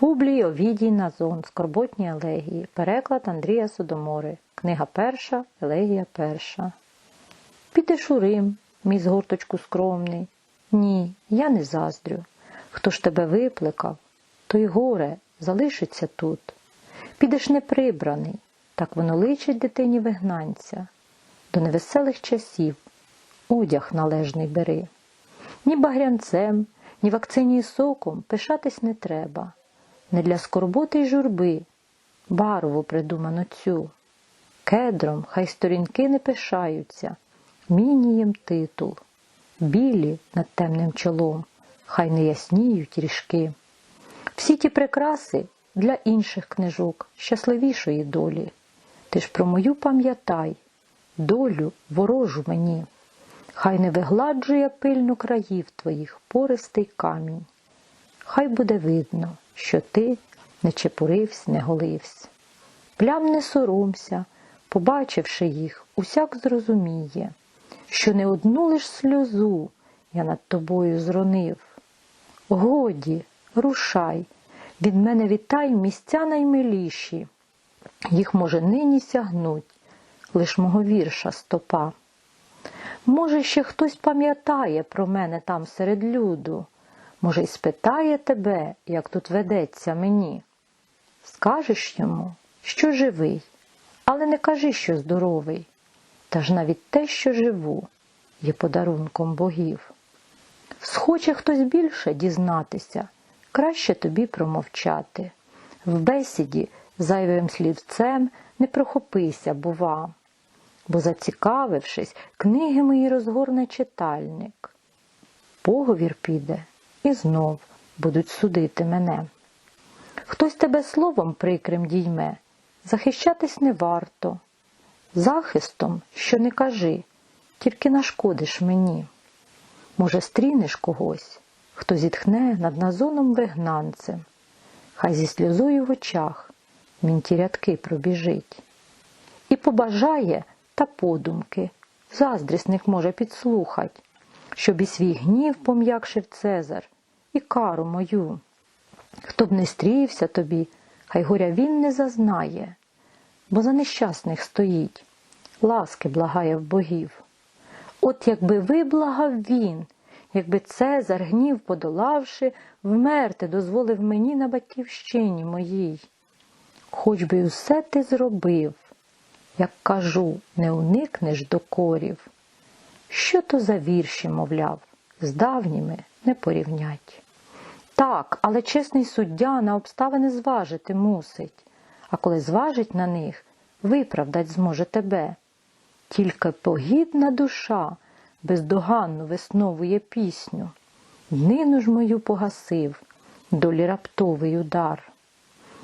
Публій Овідій Назон, Скорботні елегії, переклад Андрія Содомори, книга перша, елегія перша. Підеш у Рим, мій згорточку скромний. Ні, я не заздрю. Хто ж тебе випликав, то й горе залишиться тут. Підеш неприбраний, так воно личить дитині вигнанця. До невеселих часів одяг належний бери. Ні багрянцем, ні вакцині соком пишатись не треба. Не для скорботи й журби, барву придумано цю. Кедром хай сторінки не пишаються, мінієм титул, білі над темним чолом, хай не ясніють ріжки. Всі ті прикраси для інших книжок щасливішої долі. Ти ж про мою пам'ятай, долю ворожу мені. Хай не вигладжує пильно країв твоїх пористий камінь. Хай буде видно, що ти не чепуривсь, не голивсь. Плям не соромся, побачивши їх, усяк зрозуміє, що не одну лиш сльозу я над тобою зронив. Годі, рушай, від мене вітай місця наймиліші, їх може нині сягнуть, лиш мого вірша стопа. Може, ще хтось пам'ятає про мене там серед люду, може, й спитає тебе, як тут ведеться мені. Скажеш йому, що живий, але не кажи, що здоровий, та ж навіть те, що живу, є подарунком богів. Схоче хтось більше дізнатися, краще тобі промовчати. В бесіді зайвим слівцем не прохопися, бува, бо, зацікавившись, книги мої розгорне читальник. Поговір піде і знов будуть судити мене. Хтось тебе словом прикрим дійме, захищатись не варто. Захистом, що не кажи, тільки нашкодиш мені. Може, стрінеш когось, хто зітхне над назоном вигнанцем, хай зі сльозою в очах мінті рядки пробіжить. І побажає та подумки, заздрісних може підслухать, щоб і свій гнів пом'якшив Цезар, і кару мою. Хто б не стрівся тобі, хай горя він не зазнає, бо за нещасних стоїть, ласки благає в богів. От якби виблагав він, якби Цезар гнів подолавши, вмерти дозволив мені на батьківщині моїй. Хоч би усе ти зробив, як кажу, не уникнеш докорів. Що то за вірші, мовляв, з давніми не порівнять. Так, але чесний суддя на обставини зважити мусить, а коли зважить на них, виправдать зможе тебе. Тільки погідна душа бездоганно висновує пісню. Днину ж мою погасив, долі раптовий удар.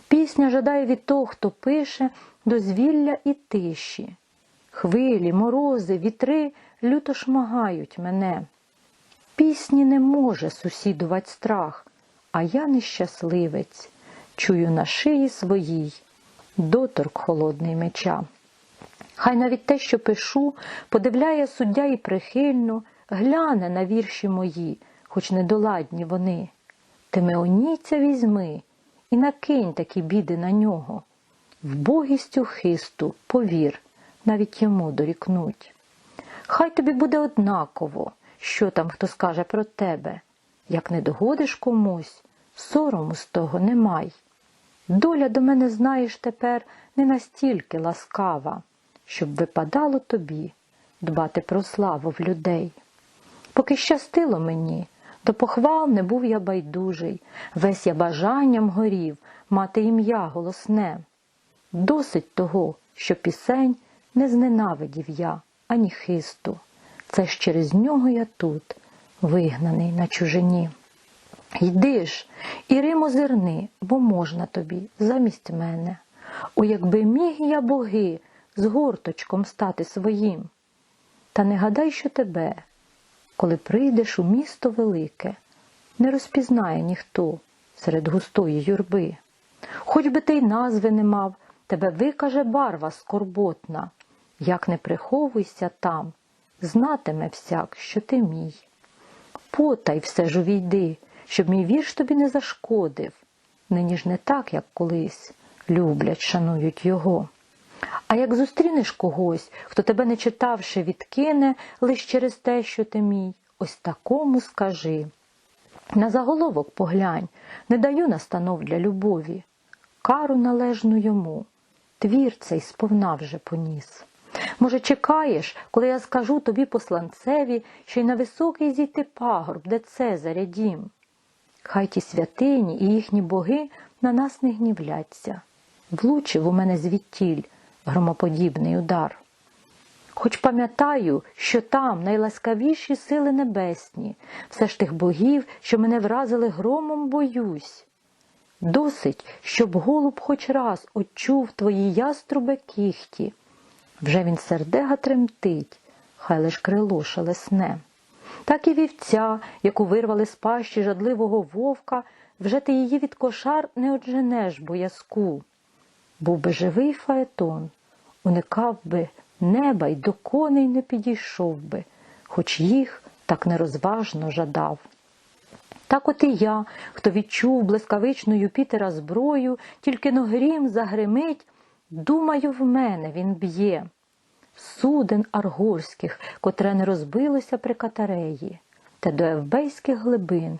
Пісня жадає від того, хто пише дозвілля і тиші. Хвилі, морози, вітри люто шмагають мене. Пісні не може сусідувать страх, а я нещасливець, чую на шиї своїй доторк холодний меча. Хай навіть те, що пишу, подивляє суддя і прихильно, гляне на вірші мої, хоч недоладні вони. Тимеоніця візьми і накинь такі біди на нього. В богістю хисту, повір, навіть йому дорікнуть. Хай тобі буде однаково, що там хто скаже про тебе. Як не догодиш комусь, сорому з того немай. Доля до мене, знаєш, тепер не настільки ласкава, щоб випадало тобі дбати про славу в людей. Поки щастило мені, до похвал не був я байдужий, весь я бажанням горів мати ім'я голосне. Досить того, що пісень не зненавидів я, ані хисту. Це ж через нього я тут, вигнаний на чужині. Йди ж, і Рим озирни, бо можна тобі замість мене. О, якби міг я боги з горточком стати своїм. Та не гадай, що тебе, коли прийдеш у місто велике, не розпізнає ніхто серед густої юрби. Хоч би ти й назви не мав, тебе викаже барва скорботна, як не приховуйся там, знатиме всяк, що ти мій. Потай все ж увійди, щоб мій вірш тобі не зашкодив. нині ж не так, як колись люблять, шанують його. А як зустрінеш когось, хто тебе не читавши, відкине лиш через те, що ти мій, ось такому скажи. На заголовок поглянь, не даю настанов для любові, кару належну йому, твір цей сповна вже поніс. Може, чекаєш, коли я скажу тобі посланцеві, що й на високий зійти пагорб, де Цезаря дім? Хай ті святині і їхні боги на нас не гнівляться. Влучив у мене звідтіль громоподібний удар. Хоч пам'ятаю, що там найласкавіші сили небесні, все ж тих богів, що мене вразили громом, боюсь. Досить, щоб голуб хоч раз очув твої яструбе кіхті. Вже він сердега тремтить, хай лиш крило шелесне. Так і вівця, яку вирвали з пащі жадливого вовка, вже ти її від кошар не одженеш боязку. Був би живий фаетон, уникав би неба й до коней не підійшов би, хоч їх так нерозважно жадав. Так от і я, хто відчув блискавичну Юпітера зброю, тільки но грім загримить, думаю, в мене він б'є. Суден аргорських, котре не розбилося при катареї, та до евбейських глибин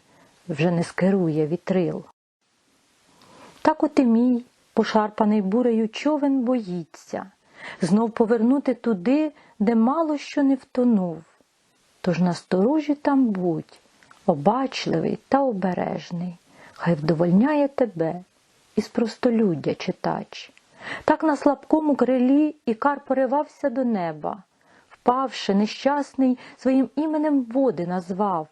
вже не скерує вітрил. Так от і мій, пошарпаний бурею човен боїться, знов повернути туди, де мало що не втонув. Тож насторожі там будь, обачливий та обережний, хай вдовольняє тебе із простолюддя читач. Так на слабкому крилі Ікар поривався до неба, впавши, нещасний, своїм іменем води назвав.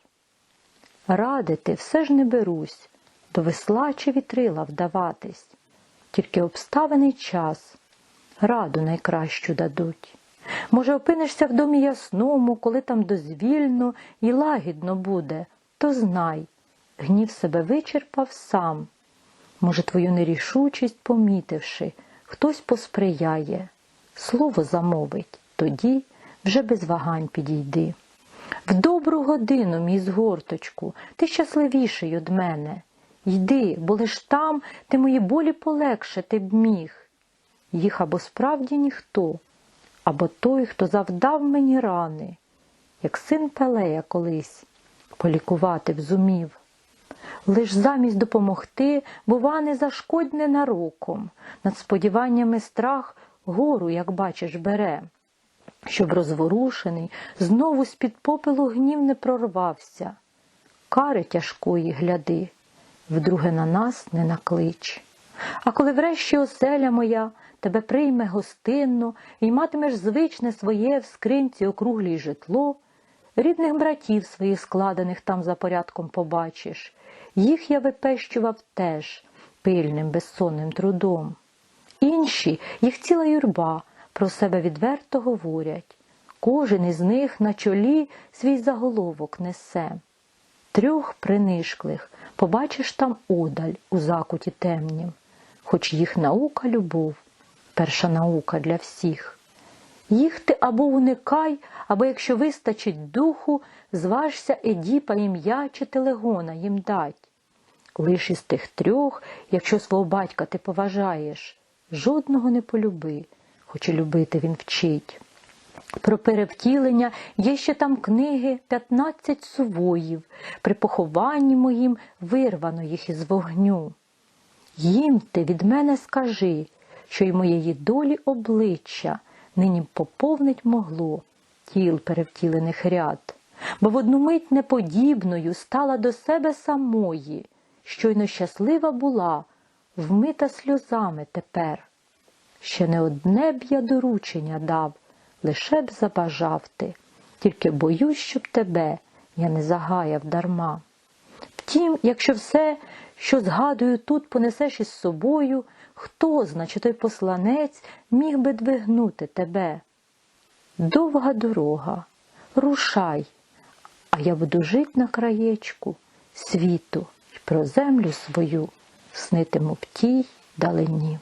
Радити все ж не берусь, до весла чи вітрила вдаватись, тільки обставений час раду найкращу дадуть. Може, опинишся в домі ясному, коли там дозвільно і лагідно буде, то знай, гнів себе вичерпав сам. Може, твою нерішучість помітивши, хтось посприяє, слово замовить, тоді вже без вагань підійди. В добру годину, мій згорточку, ти щасливіший од мене. Йди, бо лиш там ти мої болі полегшити б міг. Їх або справді ніхто, або той, хто завдав мені рани, як син Пелея колись полікувати б зумів. Лиш замість допомогти, бува, не зашкодь ненароком, над сподіваннями страх гору, як бачиш, бере, щоб розворушений знову з-під попелу гнів не прорвався. Кари тяжкої гляди, вдруге на нас не наклич. А коли врешті оселя моя тебе прийме гостинно і матимеш звичне своє в скринці округлій житло, рідних братів своїх складених там за порядком побачиш, їх я випещував теж пильним безсонним трудом. Інші, їх ціла юрба, про себе відверто говорять. Кожен із них на чолі свій заголовок несе. Трьох принишклих побачиш там одаль у закуті темнім, хоч їх наука любов, перша наука для всіх. Їх ти або уникай, або, якщо вистачить духу, зважся Едіпа ім'я чи телегона їм дать. Лиш із тих трьох, якщо свого батька ти поважаєш, жодного не полюби, хоч і любити він вчить. Про перевтілення є ще там книги п'ятнадцять сувоїв, при похованні моїм вирвано їх із вогню. Їм ти від мене скажи, що й моєї долі обличчя нині поповнить могло тіл перевтілених ряд, бо в одну мить неподібною стала до себе самої, щойно щаслива була, вмита сльозами тепер. Ще не одне б я доручення дав, лише б забажав ти, тільки боюсь, щоб тебе я не загаяв дарма. Втім, якщо все, що згадую тут, понесеш із собою, хто, значить, той посланець міг би двигнути тебе? Довга дорога, рушай, а я буду жить на краєчку світу і про землю свою снитиму в тій далині.